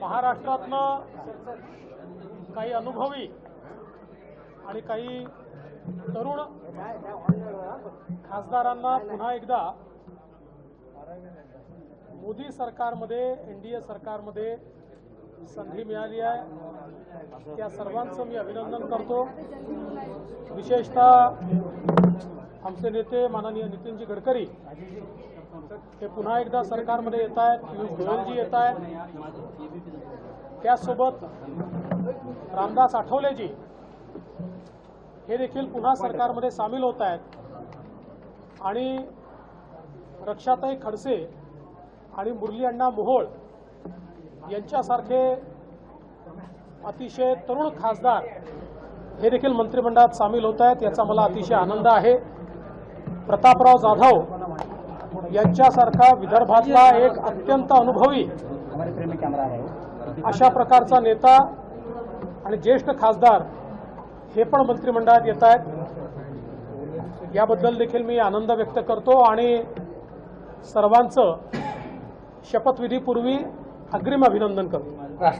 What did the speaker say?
महाराष्ट्रातनं काही अनुभवी आणि काही तरुण खासदारांना पुन्हा एकदा मोदी सरकारमध्ये एन डी ए सरकारमध्ये संधी मिळाली आहे. त्या सर्वांचं मी अभिनंदन करतो. विशेषतः आमचे नेते माननीय नितीनजी गडकरी हे पुन्हा एकदा सरकारमध्ये येत आहेत पियुष गोयलजी येत आहेत. त्याचसोबत रामदास आठवलेजी हे देखील पुन्हा सरकारमध्ये सामील होत आहेत. आणि रक्षाताई खडसे आणि मुरली अण्णा मोहोळ यांच्यासारखे अतिशय तरुण खासदार हे देखील मंत्रिमंडळात सामील होत आहेत. याचा मला अतिशय आनंद आहे. प्रतापराव जाधव यांच्यासारखा विदर्भातला एक अत्यंत अनुभवी अशा प्रकारचा नेता आणि ज्येष्ठ खासदार हे पण मंत्रिमंडळात येत आहेत. याबद्दल देखील मी आनंद व्यक्त करतो आणि सर्वांचं शपथविधीपूर्वी अग्रिम अभिनंदन करतो.